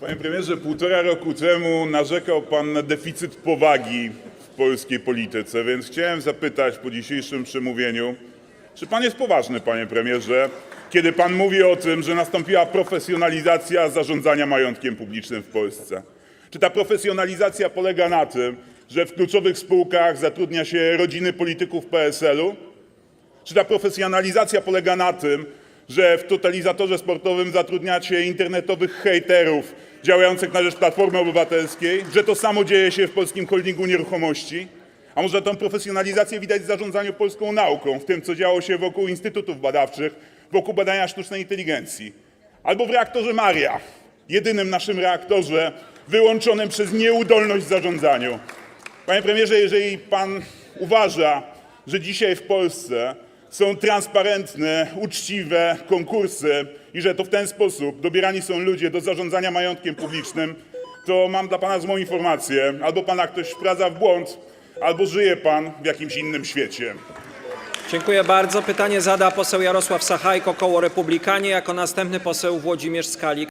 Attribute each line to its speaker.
Speaker 1: Panie premierze, półtora roku temu narzekał pan na deficyt powagi w polskiej polityce, więc chciałem zapytać po dzisiejszym przemówieniu, czy pan jest poważny, panie premierze, kiedy pan mówi o tym, że nastąpiła profesjonalizacja zarządzania majątkiem publicznym w Polsce? Czy ta profesjonalizacja polega na tym, że w kluczowych spółkach zatrudnia się rodziny polityków PSL-u? Czy ta profesjonalizacja polega na tym, że w totalizatorze sportowym zatrudniacie internetowych hejterów działających na rzecz Platformy Obywatelskiej, że to samo dzieje się w Polskim Holdingu Nieruchomości? A może tę profesjonalizację widać w zarządzaniu polską nauką, w tym, co działo się wokół instytutów badawczych, wokół badania sztucznej inteligencji? Albo w reaktorze Maria, jedynym naszym reaktorze wyłączonym przez nieudolność w zarządzaniu. Panie premierze, jeżeli pan uważa, że dzisiaj w Polsce są transparentne, uczciwe konkursy i że to w ten sposób dobierani są ludzie do zarządzania majątkiem publicznym, to mam dla pana złą informację. Albo pana ktoś wprowadza w błąd, albo żyje pan w jakimś innym świecie.
Speaker 2: Dziękuję bardzo. Pytanie zada poseł Jarosław Sachajko, koło Republikanie. Jako następny poseł Włodzimierz Skalik.